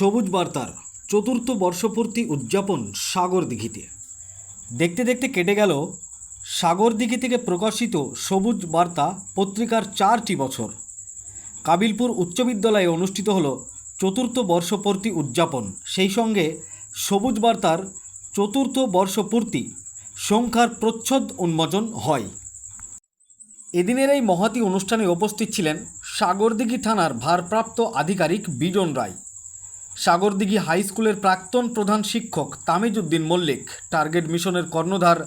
সবুজ বার্তার চতুর্থ বর্ষপূর্তি উদযাপন সাগর দিঘিতে। দেখতে দেখতে কেটে গেল সাগর দিঘি থেকে প্রকাশিত সবুজ বার্তা পত্রিকার চারটি বছর। কাবিলপুর উচ্চ বিদ্যালয়ে অনুষ্ঠিত হল চতুর্থ বর্ষপূর্তি উদযাপন। সেই সঙ্গে সবুজ বার্তার চতুর্থ বর্ষপূর্তি সংখ্যার প্রচ্ছদ উন্মোচন হয়। এদিনের এই মহাতি অনুষ্ঠানে উপস্থিত ছিলেন সাগরদিঘি থানার ভারপ্রাপ্ত আধিকারিক বিজন রায়। সাগরদিঘি হাই স্কুলের প্রাক্তন প্রধান শিক্ষক তামিজউদ্দিন মল্লিক, টার্গেট মিশনের কর্ণধার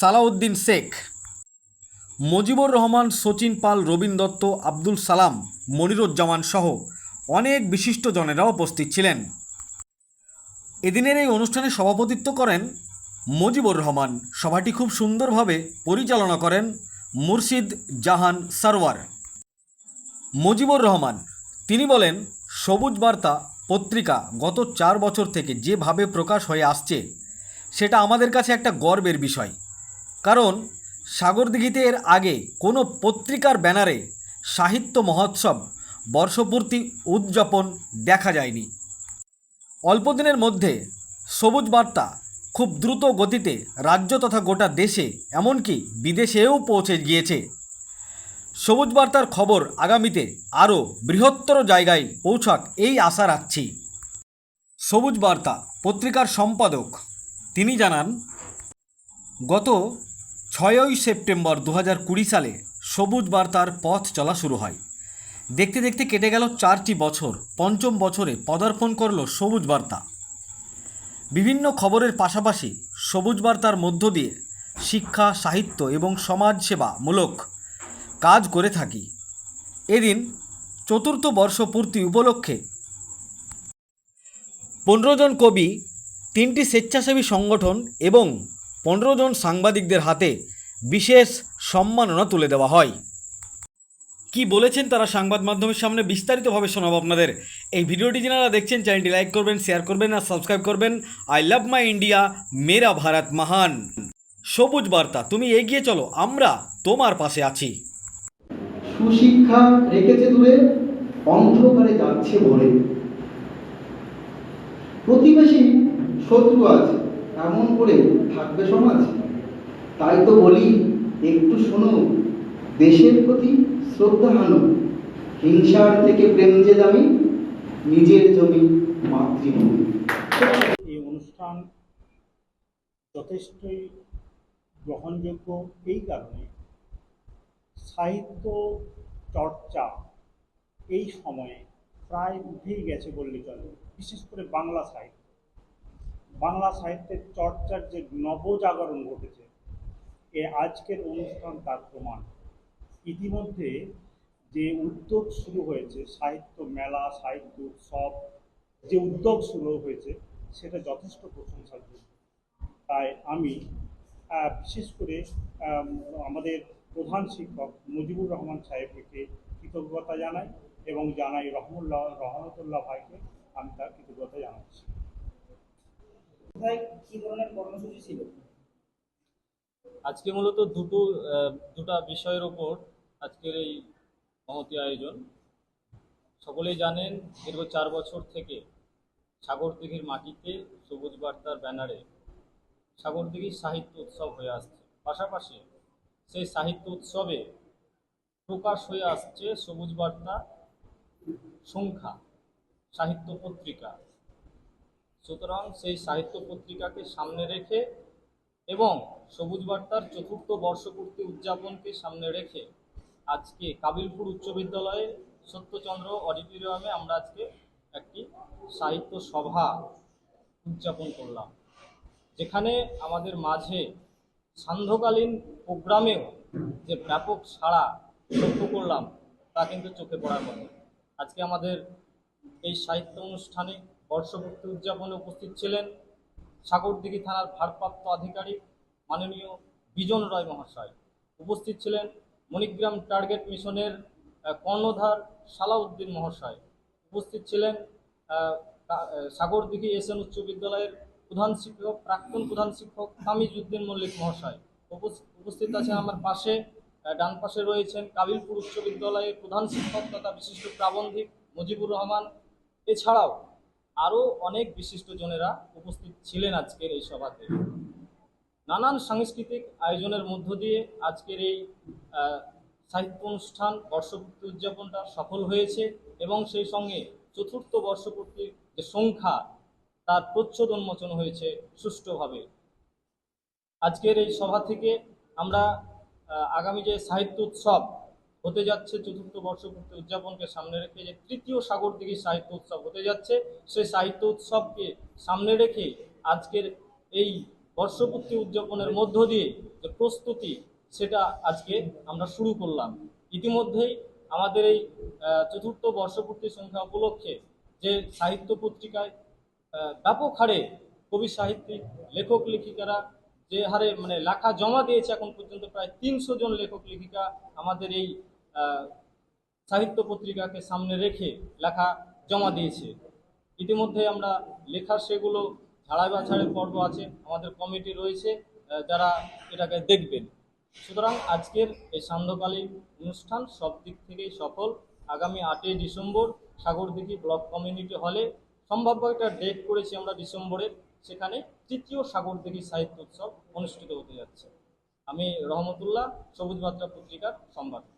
সালাউদ্দিন শেখ, মজিবুর রহমান, সচিন পাল, রবীন দত্ত, আব্দুল সালাম, মনিরুজ্জামান সহ অনেক বিশিষ্টজনেরা উপস্থিত ছিলেন। এদিনের এই অনুষ্ঠানে সভাপতিত্ব করেন মজিবুর রহমান। সভাটি খুব সুন্দরভাবে পরিচালনা করেন মুর্শিদ জাহান সারওয়ার। মজিবুর রহমান, তিনি বলেন, সবুজ বার্তা পত্রিকা গত চার বছর থেকে যেভাবে প্রকাশ হয়ে আসছে, সেটা আমাদের কাছে একটা গর্বের বিষয়। কারণ সাগরদিঘিতে এর আগে কোনো পত্রিকার ব্যানারে সাহিত্য মহোৎসব বর্ষপূর্তি উদযাপন দেখা যায়নি। অল্প দিনের মধ্যে সবুজ বার্তা খুব দ্রুত গতিতে রাজ্য তথা গোটা দেশে, এমনকি বিদেশেও পৌঁছে গিয়েছে। সবুজ বার্তার খবর আগামীতে আরও বৃহত্তর জায়গায় পৌঁছাক এই আশা রাখছি। সবুজ বার্তা পত্রিকার সম্পাদক, তিনি জানান, গত ছয়ই সেপ্টেম্বর দু হাজার কুড়ি সালে সবুজ বার্তার পথ চলা শুরু হয়। দেখতে দেখতে কেটে গেল চারটি বছর, পঞ্চম বছরে পদার্পণ করল সবুজ বার্তা বিভিন্ন খবরের পাশাপাশি সবুজ বার্তার মধ্য দিয়ে শিক্ষা, সাহিত্য এবং সমাজসেবামূলক কাজ করে থাকি। এদিন চতুর্থ বর্ষপূর্তি উপলক্ষে পনেরো জন কবি, তিনটি স্বেচ্ছাসেবী সংগঠন এবং পনেরো জন সাংবাদিকদের হাতে বিশেষ সম্মাননা তুলে দেওয়া হয়। কি বলেছেন তারা সংবাদ মাধ্যমের সামনে বিস্তারিতভাবে শোনাবো আপনাদের? এই ভিডিওটি যারা দেখছেন, চ্যানেলটি লাইক করবেন, শেয়ার করবেন আর সাবস্ক্রাইব করবেন। আই লাভ মাই ইন্ডিয়া, মেরা ভারত মহান। সবুজ বার্তা, তুমি এগিয়ে চলো, আমরা তোমার পাশে আছি। সুশিক্ষা রেখেছে দূরে, অন্ধকারে যাচ্ছে ভরে। প্রতিবেশী শত্রু আছে, এমন করে থাকবে সমাজ। তাই তো বলি, একটু শোনো, দেশের প্রতি শ্রদ্ধা হানো হিংসার থেকে প্রেম যে দামি, নিজের জমি মাতৃভূমি। এই অনুষ্ঠান যথেষ্টই গ্রহণযোগ্য এই কারণে সাহিত্য চর্চা এই সময়ে প্রায় উঠেই গেছে বললে চলে, বিশেষ করে বাংলা সাহিত্য। বাংলা সাহিত্যের চর্চার যে নবজাগরণ ঘটেছে, এ আজকের অনুষ্ঠান তার প্রমাণ। ইতিমধ্যে যে উদ্যোগ শুরু হয়েছে, সাহিত্য মেলা, সাহিত্য উৎসব, যে উদ্যোগ শুরু হয়েছে, সেটা যথেষ্ট প্রশংসাযোগ্য। তাই আমি বিশেষ করে আমাদের প্রধান শিক্ষক মুজিবুর রহমান সাহেবকে কৃতজ্ঞতা জানাই এবং জানাই রহমুল্লাহ রহমতুল্লাহ ভাইকে আমি তার কৃতজ্ঞতা জানাচ্ছি। কোথায় কি ধরনের কর্মসূচি ছিল? আজকে মূলত দুটো দুটা বিষয়ের ওপর আজকের এই মহতি আয়োজন। সকলেই জানেন দীর্ঘ চার বছর থেকে সাগরদিঘির মাটিতে সবুজ বার্তার ব্যানারে সাগরদিঘির সাহিত্য উৎসব হয়ে আসছে। পাশাপাশি সেই সাহিত্য উৎসবে প্রকাশ হয়ে আসছে সবুজ বার্তা সংখ্যা, সাহিত্য পত্রিকা। সুতরাং সেই সাহিত্য পত্রিকাকে সামনে রেখে এবং সবুজ বার্তার চতুর্থ বর্ষপূর্তি উদযাপনকে সামনে রেখে আজকে কাবিলপুর উচ্চ বিদ্যালয়ে সত্যচন্দ্র অডিটোরিয়ামে আমরা আজকে একটি সাহিত্য সভা উদযাপন করলাম। যেখানে আমাদের মাঝে সান্ধ্যকালীন প্রোগ্রামেও যে ব্যাপক সাড়া লক্ষ্য করলাম, তা কিন্তু চোখে পড়ার মতো। আজকে আমাদের এই সাহিত্য অনুষ্ঠানে বর্ষপূর্তি উদযাপনে উপস্থিত ছিলেন সাগরদিঘি থানার ভারপ্রাপ্ত আধিকারিক মাননীয় বিজন রায় মহাশয়। উপস্থিত ছিলেন মণিগ্রাম টার্গেট মিশনের কর্ণধার সালাউদ্দিন মহাশয়। উপস্থিত ছিলেন সাগরদিঘি এস এন উচ্চ বিদ্যালয়ের প্রধান শিক্ষক, প্রাক্তন প্রধান শিক্ষক তামিজউদ্দিন মল্লিক মহাশয়। উপস- উপস্থিত আছেন আমার পাশে ডান পাশে রয়েছেন কাবিলপুর উচ্চ বিদ্যালয়ের প্রধান শিক্ষক তথা বিশিষ্ট প্রাবন্ধিক মুজিবুর রহমান। এছাড়াও আরও অনেক বিশিষ্টজনেরা উপস্থিত ছিলেন আজকের এই সভাতে। নানান সাংস্কৃতিক আয়োজনের মধ্য দিয়ে আজকের এই সাহিত্য অনুষ্ঠান বর্ষপূর্তি উদযাপনটা সফল হয়েছে এবং সেই সঙ্গে চতুর্থ বর্ষপূর্তির যে সংখ্যা তার প্রচ্ছদ উন্মোচন হয়েছে সুষ্ঠুভাবে। আজকের এই সভা থেকে আমরা আগামী যে সাহিত্য উৎসব হতে যাচ্ছে, চতুর্থ বর্ষপূর্তি উদযাপনকে সামনে রেখে যে তৃতীয় সাগর সাগরদিঘি সাহিত্য উৎসব হতে যাচ্ছে, সেই সাহিত্য উৎসবকে সামনে রেখে আজকের এই বর্ষপূর্তি উদযাপনের মধ্য দিয়ে যে প্রস্তুতি, সেটা আজকে আমরা শুরু করলাম। ইতিমধ্যেই আমাদের এই চতুর্থ বর্ষপূর্তি সংখ্যা উপলক্ষে যে সাহিত্য পত্রিকায় ব্যাপক হারে কবি সাহিত্যিক, লেখক, লেখিকারা যে হারে মানে লেখা জমা দিয়েছে এখন পর্যন্ত প্রায় তিনশো জন লেখক, লেখিকা আমাদের এই সাহিত্য পত্রিকাকে সামনে রেখে লেখা জমা দিয়েছে। ইতিমধ্যে আমরা লেখার সেগুলো ঝাড়াই বা বাছাড়ের পর্ব আছে, আমাদের কমিটি রয়েছে যারা এটাকে দেখবেন। সুতরাং আজকের এই সান্ধ্যকালীন অনুষ্ঠান সব দিক থেকেই সফল। আগামী আটই ডিসেম্বর সাগরদিঘি ব্লক কমিউনিটি হলে সম্ভাব্য একটা ডেট করেছি আমরা ডিসেম্বরের, সেখানে তৃতীয় সাগরদিঘি সাহিত্য উৎসব অনুষ্ঠিত হতে যাচ্ছে। আমি রহমতুল্লাহ, সবুজ বার্তা পত্রিকার সম্পাদক।